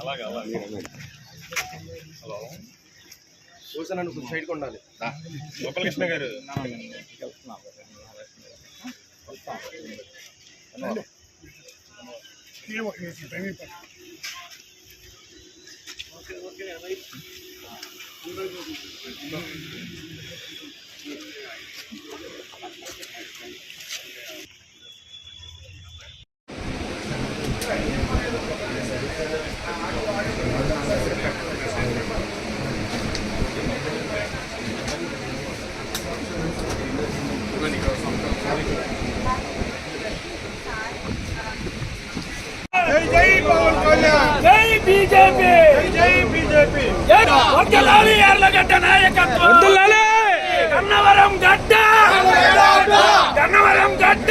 అలాగే అలాగే. హలో. చూసాను కొంచెం సైడ్కి ఉండాలి. గోపాలకృష్ణ గారు. జై బీజేపీ! బీజేపీ! వడ్డలాలి ఎర్లగడ్డ నాయకత్వం! వడ్డలాలి! గన్నవరం గడ్డ! గన్నవరం గడ్డ!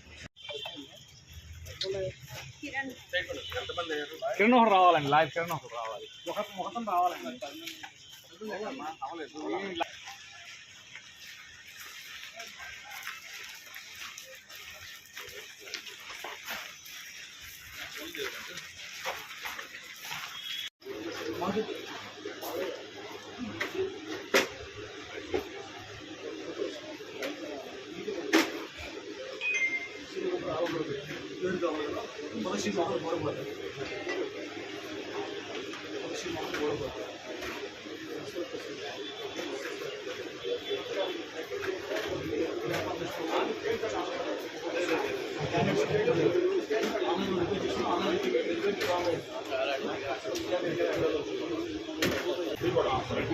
కిరణ్ ఒకటి రావాలండి లాయర్ కిరణ్ ఒకటి రావాలి 먹으러 여기가 뭐야? 정신 먹으러 뭐라고 하냐? 정신 먹으러 뭐라고 하냐? 이거랑 불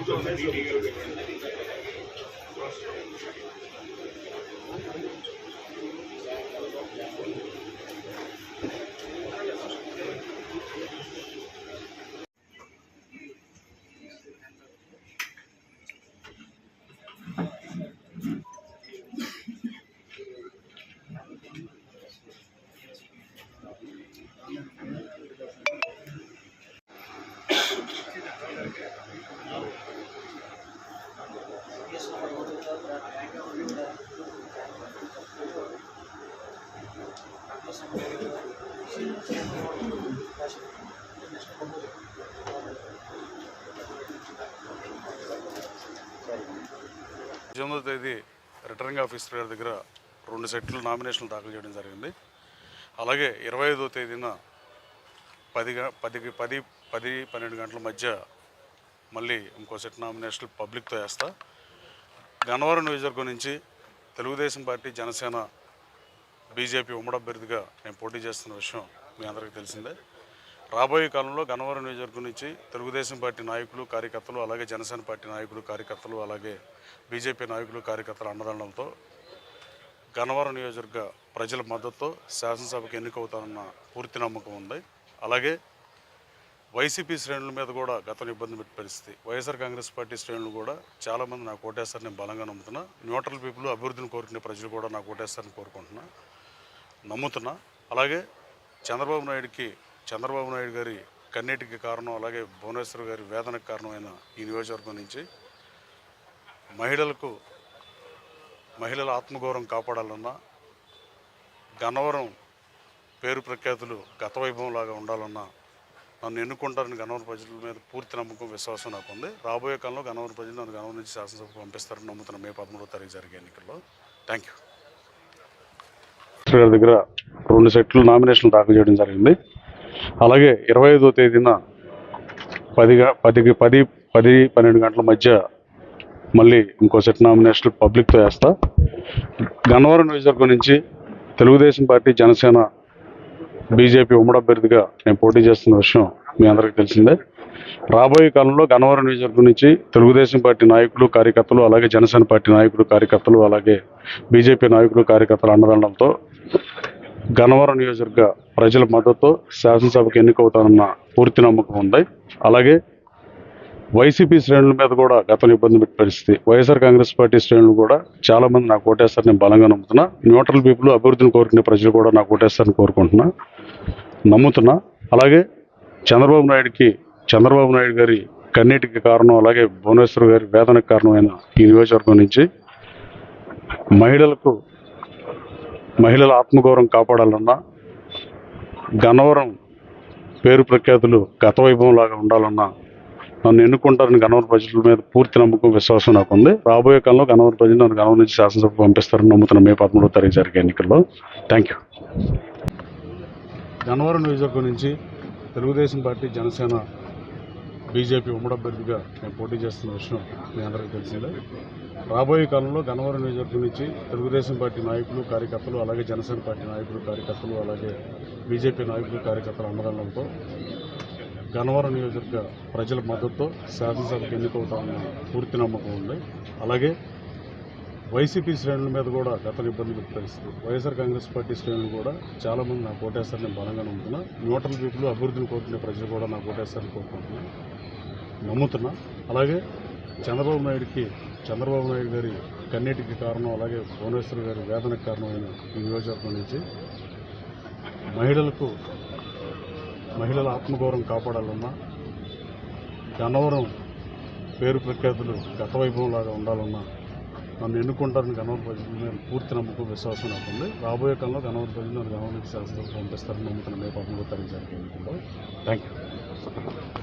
పద్దెనిమిదో తేదీ రిటర్నింగ్ ఆఫీసర్ గారి దగ్గర రెండు సెట్లు నామినేషన్లు దాఖలు చేయడం జరిగింది. అలాగే ఇరవై ఐదో తేదీన పది గ- పదికి పది పది పన్నెండు గంటల మధ్య మళ్ళీ ఇంకో సెట్ నామినేషన్లు పబ్లిక్తో వేస్తా. గన్నవరం నియోజకవర్గం నుంచి తెలుగుదేశం పార్టీ జనసేన బీజేపీ ఉమ్మడి అభ్యర్థిగా నేను పోటీ చేస్తున్న విషయం మీ అందరికీ తెలిసిందే. రాబోయే కాలంలో గన్నవరం నియోజకవర్గం నుంచి తెలుగుదేశం పార్టీ నాయకులు కార్యకర్తలు అలాగే జనసేన పార్టీ నాయకులు కార్యకర్తలు అలాగే బీజేపీ నాయకులు కార్యకర్తల అండదండలతో గన్నవరం నియోజకవర్గ ప్రజల మద్దతుతో శాసనసభకు ఎన్నికవుతానన్న పూర్తి నమ్మకం ఉంది. అలాగే వైసీపీ శ్రేణుల మీద కూడా గతంలో ఇబ్బంది పెట్టే పరిస్థితి. వైఎస్ఆర్ కాంగ్రెస్ పార్టీ శ్రేణులు కూడా చాలామంది నాకు ఓటేస్తారని నేను బలంగా నమ్ముతున్నా. న్యూట్రల్ పీపుల్ అభివృద్ధిని కోరుకునే ప్రజలు కూడా నాకు ఓటేస్తారని కోరుకుంటున్నాను నమ్ముతున్నా. అలాగే చంద్రబాబు నాయుడికి చంద్రబాబు నాయుడు గారి కన్నీటికి కారణం అలాగే భువనేశ్వర్ గారి వేదనకు కారణమైన ఈ నియోజకవర్గం నుంచి మహిళలకు మహిళల ఆత్మగౌరవం కాపాడాలన్నా గన్నవరం పేరు ప్రఖ్యాతులు గత వైభవంలాగా ఉండాలన్నా నన్ను ఎన్నుకుంటారని గన్నవరం ప్రజల మీద పూర్తి నమ్మకం విశ్వాసం నాకు ఉంది. రాబోయే కాలంలో గన్నవరం ప్రజలు నన్ను గన్నవరం నుంచి శాసనసభకు పంపిస్తారని నమ్ముతున్న మే పదమూడో తారీఖు జరిగే ఎన్నికల్లో. థ్యాంక్ యూ గారి దగ్గర రెండు సెట్లు నామినేషన్లు దాఖలు చేయడం జరిగింది. అలాగే ఇరవై ఐదో తేదీన పదిగా పదికి పది పది పన్నెండు గంటల మధ్య మళ్ళీ ఇంకో సెట్ నామినేషన్లు పబ్లిక్తో వేస్తా. గన్నవరం నియోజకవర్గం నుంచి తెలుగుదేశం పార్టీ జనసేన బీజేపీ ఉమ్మడి అభ్యర్థిగా నేను పోటీ చేస్తున్న విషయం మీ అందరికీ తెలిసిందే. రాబోయే కాలంలో గన్నవరం నియోజకవర్గం నుంచి తెలుగుదేశం పార్టీ నాయకులు కార్యకర్తలు అలాగే జనసేన పార్టీ నాయకులు కార్యకర్తలు అలాగే బీజేపీ నాయకులు కార్యకర్తలు అండదండలతో గన్నవరం నియోజకవర్గ ప్రజల మద్దతు శాసనసభకు ఎన్నికవుతానన్న పూర్తి నమ్మకం ఉంది. అలాగే వైసీపీ శ్రేణుల మీద కూడా గతంలో ఇబ్బంది పెట్టి పరిస్థితి. వైఎస్ఆర్ కాంగ్రెస్ పార్టీ శ్రేణులు కూడా చాలా మంది నాకు ఓటేస్తారని నేను బలంగా నమ్ముతున్నా. న్యూట్రల్ పీపుల్ అభివృద్ధిని కోరుకునే ప్రజలు కూడా నాకు ఓటేస్తారని కోరుకుంటున్నా. నమ్ముతున్నా. అలాగే చంద్రబాబు నాయుడికి చంద్రబాబు నాయుడు గారి కన్నీటికి కారణం అలాగే భువనేశ్వర్ గారి వేదనకు కారణమైన ఈ నియోజకవర్గం నుంచి మహిళలకు మహిళల ఆత్మగౌరవం కాపాడాలన్నా గన్నవరం పేరు ప్రఖ్యాతులు గత వైభవంలాగా ఉండాలన్నా నన్ను ఎన్నుకుంటారని గన్నవరం ప్రజల మీద పూర్తి నమ్మకం విశ్వాసం నాకు ఉంది రాబోయే కాలంలో గన్నవరం ప్రజలు నన్ను గన్నవరం నుంచి శాసనసభకు పంపిస్తారని నమ్ముతున్న మే పదమూడవ తారీఖు జరిగే ఎన్నికల్లో. థ్యాంక్ యూ గన్నవరం నియోజకవర్గం నుంచి తెలుగుదేశం పార్టీ జనసేన బీజేపీ ఉమ్మడి అభ్యర్థిగా నేను పోటీ చేస్తున్న విషయం మీ అందరికీ తెలిసిందే. రాబోయే కాలంలో గన్నవరం నియోజకవర్గం నుంచి తెలుగుదేశం పార్టీ నాయకులు కార్యకర్తలు అలాగే జనసేన పార్టీ నాయకులు కార్యకర్తలు అలాగే బీజేపీ నాయకులు కార్యకర్తల అండదండలతో గన్నవరం నియోజకవర్గ ప్రజల మద్దతుతో శాసనసభకు ఎన్నికవుతామన్న పూర్తి నమ్మకం ఉంది. అలాగే వైసీపీ శ్రేణుల మీద కూడా గతంలో ఇబ్బంది పరిస్థితి వైఎస్ఆర్ కాంగ్రెస్ పార్టీ శ్రేణులు కూడా చాలామంది నాకు ఓటేస్తారని బలంగా నమ్ముతున్నా న్యూట్రల్ పీపుల్ అభివృద్ధిని కోరుకునే ప్రజలు కూడా నాకు ఓటేస్తారని కోరుకుంటున్నా నమ్ముతున్నా. అలాగే చంద్రబాబు నాయుడికి చంద్రబాబు నాయుడు గారి కన్నీటికి కారణం అలాగే భువనేశ్వర్ గారి వేదనకు కారణమైన ఈ నియోజకవర్గం నుంచి మహిళలకు మహిళల ఆత్మగౌరవం కాపాడాలన్నా గన్నవరం పేరు ప్రఖ్యాతులు గత వైభవంలాగా ఉండాలన్నా నన్ను ఎన్నుకుంటారని గన్నవరం ప్రజలు నేను పూర్తి నమ్మకం విశ్వాసం నాకు ఉంది. రాబోయే కాలంలో గన్నవరం ప్రజలు నన్ను గన్నవరం శాస్త్రం పంపిస్తారని నమ్ముతున్న మే పదమూడో తారీఖు థ్యాంక్ యూ